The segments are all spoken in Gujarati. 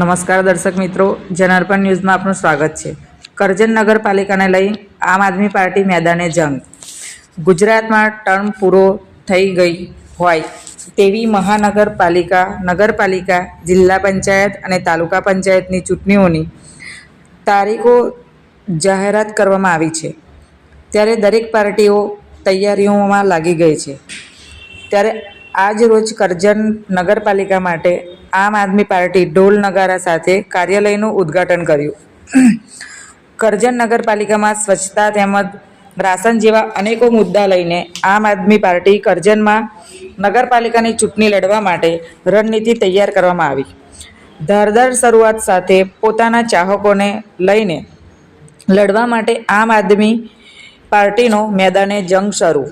નમસ્કાર દર્શક મિત્રો, જનાર્પણ ન્યૂઝમાં આપનું સ્વાગત છે. કરજણ નગરપાલિકાને લઈ આમ આદમી પાર્ટી મેદાને જંગ. ગુજરાતમાં ટર્મ પૂરો થઈ ગઈ હોય તેવી મહાનગરપાલિકા, નગરપાલિકા, જિલ્લા પંચાયત અને તાલુકા પંચાયતની ચૂંટણીઓની તારીખો જાહેરાત કરવામાં આવી છે. ત્યારે દરેક પાર્ટીઓ તૈયારીઓમાં લાગી ગઈ છે. ત્યારે આજ રોજ કરજણ નગરપાલિકા માટે આમ આદમી પાર્ટી ઢોલ નગારા સાથે કાર્યાલયનું ઉદ્ઘાટન કર્યું. કરજણ નગરપાલિકામાં સ્વચ્છતા તેમજ રાશન જેવા અનેકો મુદ્દા લઈને આમ આદમી પાર્ટી કરજણમાં નગરપાલિકાની ચૂંટણી લડવા માટે રણનીતિ તૈયાર કરવામાં આવી. ધારદાર શરૂઆત સાથે પોતાના ચાહકોને લઈને લડવા માટે આમ આદમી પાર્ટીનો મેદાને જંગ શરૂ.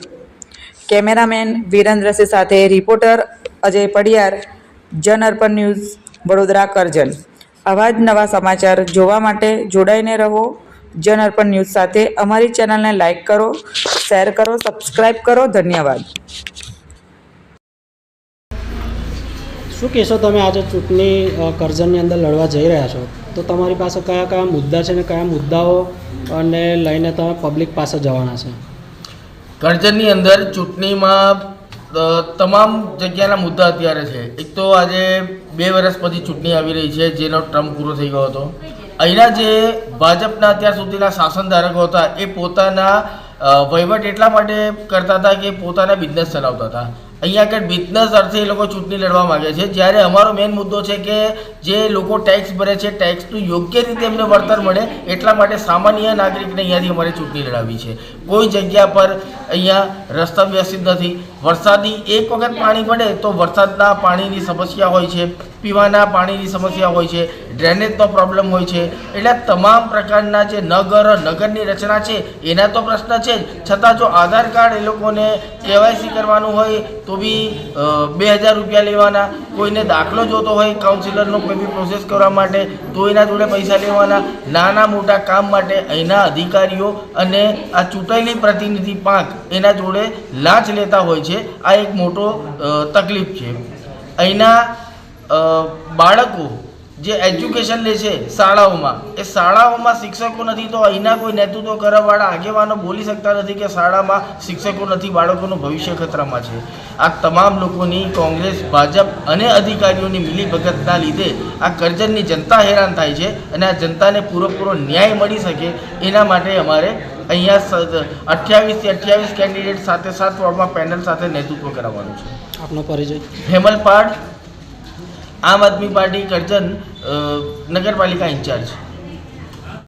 કેમેરામેન વિરેન્દ્રસિંહ સાથે રિપોર્ટર અજય પડિયાર જન અર્પણ ન્યૂઝ વડોદરા કરજણ આવા જ નવા સમાચાર જોવા માટે જોડાઈને રહો. જન અર્પણ ન્યૂઝ સાથે અમારી ચેનલને લાઈક કરો શેર કરો સબસ્ક્રાઈબ કરો. ધન્યવાદ. શું કહેશો તમે આજે ચૂંટણી કરજણની અંદર લડવા જઈ રહ્યા છો? તો તમારી પાસે કયા કયા મુદ્દા છે ને કયા મુદ્દાઓ અને લઈને તમે પબ્લિક પાસે જવાના છે? કરજણની અંદર ચૂંટણીમાં તમામ જગ્યાના મુદ્દા અત્યારે છે. એક તો આજે બે વર્ષ પછી ચૂંટણી આવી રહી છે, જેનો ટ્રમ્પ પૂરો થઈ ગયો હતો. અહીંના જે ભાજપના અત્યાર સુધીના શાસનધારકો હતા, એ પોતાના વહીવટ એટલા માટે કરતા હતા કે પોતાના બિઝનેસ ચલાવતા હતા. અહીંયા આગળ બિઝનેસ અર્થે એ લોકો ચૂંટણી લડવા માંગે છે. જ્યારે અમારો મેઇન મુદ્દો છે કે જે લોકો ટેક્સ ભરે છે ટેક્સનું યોગ્ય રીતે એમને વળતર મળે, એટલા માટે સામાન્ય નાગરિકને અહીંયાથી અમારે ચૂંટણી લડાવવી છે. કોઈ જગ્યા પર અહીંયા રસ્તા વ્યવસ્થિત નથી. વરસાદની એક વખત પાણી પડે તો વરસાદના પાણીની સમસ્યા હોય છે, પીવાના પાણીની સમસ્યા હોય છે ડ્રેનેજનો પ્રોબ્લેમ હોય છે. એટલે તમામ પ્રકારના જે નગર, નગરની રચના છે, એના તો પ્રશ્ન છે જ. છતાં જો આધાર કાર્ડ એ લોકોને કેવાયસી કરવાનું હોય, તો બી બે હજાર રૂપિયા લેવાના. કોઈને દાખલો જોતો હોય કાઉન્સિલરનો કોઈ બી પ્રોસેસ કરવા માટે, તો એના જોડે પૈસા લેવાના. નાના મોટા કામ માટે અહીંના અધિકારીઓ અને આ ચૂંટાયેલી પ્રતિનિધિ પાંખ એના જોડે લાંચ લેતા હોય છે. આ એક મોટો તકલીફ છે. અહીંના બાળકો જે એજ્યુકેશન લે છે શાળાઓમાં. એ શાળાઓમાં શિક્ષકો નથી તો અહીંના કોઈ નેતૃત્વ કરવાવાળા આગેવાનો બોલી શકતા નથી કે શાળામાં શિક્ષકો નથી બાળકોનું ભવિષ્ય ખતરામાં છે. આ તમામ લોકોની કોંગ્રેસ ભાજપ અને અધિકારીઓની મિલીભગતના લીધે આ કરજણની જનતા હેરાન થાય છે અને આ જનતાને પૂરેપૂરો ન્યાય મળી શકે એના માટે અમારે અહીંયા અઠ્યાવીસથી અઠ્યાવીસ કેન્ડિડેટ સાથે સાત વોર્ડમાં પેનલ સાથે નેતૃત્વ કરાવવાનું છે. આપનો પરિચય. હેમલપાડ આમ આદમી પાર્ટી કરજણ નગરપાલિકા ઇન્ચાર્જ.